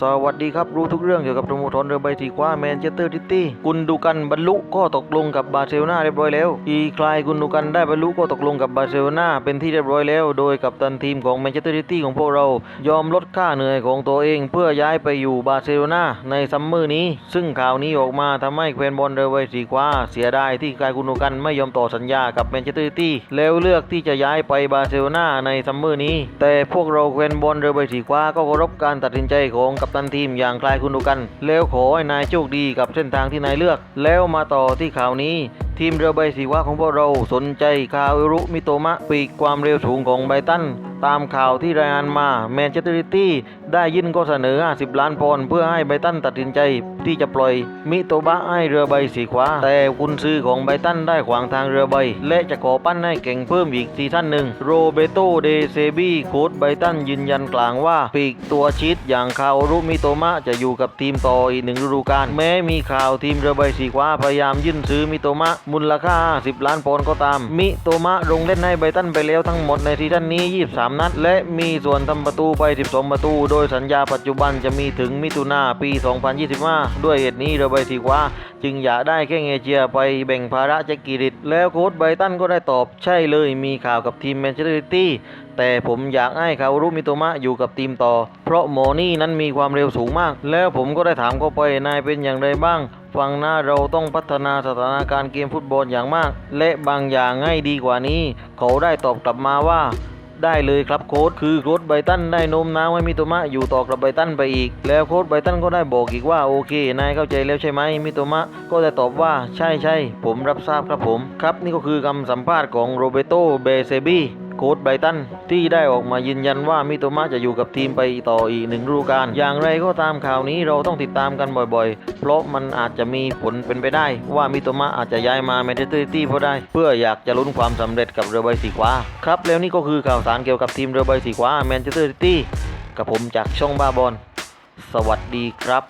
สวัสดีครับ รู้ทุกเรื่องเกี่ยวกับสโมสรเรือใบสีฟ้าแมนเชสเตอร์ซิตี้กุนดูกันบรรลุข้อตกลงกับบาร์เซโลนาเรียบร้อยแล้ว อีคลายกุนดูกันได้บรรลุข้อตกลงกับบาร์เซโลนาเป็นที่เรียบร้อยแล้ว โดยกัปตันทีมของแมนเชสเตอร์ซิตี้ของพวกเรา ยอมลดค่าเหนื่อยของตัวเอง เพื่อย้ายไปอยู่บาร์เซโลนาในซัมเมอร์นี้ ซึ่งข่าวนี้ออกมาทำให้แฟนบอลเรือใบสีฟ้าเสียดายที่คลายกุนดูกันไม่ยอมต่อสัญญากับแมนเชสเตอร์ซิตี้แล้วเลือกที่จะย้ายไปบาร์เซโลนาในซัมเมอร์นี้ แต่พวกเราแฟนบอลเรือใบสีฟ้าก็เคารพการตัดสินใจของกัปตันทีมอย่างคลายคุณดูกัน แล้วขอให้นายโชคดีกับเส้นทางที่นายเลือก แล้วมาต่อที่ข่าวนี้ทีมเรือใบสีว่าของพวกเราสนใจคาอิรุมิโตมะปีกความเร็วสูงของไบตัน ตามข่าวที่รายงานมาแมนเชสเตอร์ซิตี้ได้ยื่นข้อเสนอ 50 ล้านปอนด์เพื่อให้ไบตันตัดสินใจที่จะปล่อยมิโตบะให้เรือใบสีขวา แต่กุนซือของไบตันได้ขวางทางเรือใบ และจะขอปั้นให้เก่งเพิ่มอีกซีซั่นหนึ่งโรเบโตเดเซบีโค้ชไบตันยืนยันกลางว่าปีกตัวชิดอย่างคาโอรุมิโตมะจะอยู่กับทีมต่ออีกหนึ่งฤดูกาลแม้มีข่าวทีมเรือใบสีขวาพยายามยื่นซื้อมิโตมะมูลค่า 10 ล้านปอนด์ก็ตาม มิโตมะลงเล่นให้ไบตันไปแล้วทั้งหมดในซีซั่นนี้ 23 นัด และมีส่วนทำประตูไป 12 ประตู โดยสัญญาปัจจุบันจะมีถึงมิถุนาปี 2025ด้วยเหตุนี้เรือใบสีขวาจึงอยากได้แค่เอเชียไปแบ่งภาระแจ็คกิริตแล้วโค้ชไบตันก็ได้ตอบใช่เลยมีข่าวกับทีมแมนเชสเตอร์ซิตี้แต่ผมอยากให้คารุมิโตมะอยู่กับทีมต่อ เพราะโมนี่นั้นมีความเร็วสูงมาก แล้วผมก็ได้ถามเขาไปนายเป็นอย่างไรบ้างฟังหน้าเราต้องพัฒนาสถานการณ์เกมฟุตบอลอย่างมาก และบางอย่างให้ดีกว่านี้ เขาได้ตอบกลับมาว่า ได้เลยครับโค้ดคือโค้ดไบตันได้โน้มน้าวให้มิโตมะอยู่ต่อกับไบตันไปอีก แล้วโค้ดไบตันก็ได้บอกอีกว่าโอเคนายเข้าใจแล้วใช่ไหมมิโตมะก็ได้ตอบว่าใช่ใช่ผมรับทราบครับผม ครับนี่ก็คือคำสัมภาษณ์ของโรเบโตเบเซบี โค้ชไบรตันที่ได้ออกมายืนยันว่ามิโตมะจะอยู่กับทีมไปต่ออีกหนึ่งฤดูกาลอย่างไรก็ตามข่าวนี้เราต้องติดตามกันบ่อยๆ เพราะมันอาจจะมีผลเป็นไปได้ ว่ามิโตมะอาจจะย้ายมาแมนเชสเตอร์ซิตี้เพราะได้ เพื่ออยากจะลุ้นความสำเร็จกับเรือใบสีฟ้าครับแล้วนี่ก็คือข่าวสารเกี่ยวกับทีมเรือใบสีฟ้าแมนเชสเตอร์ซิตี้กับผมจากช่องบ้าบอลสวัสดีครับ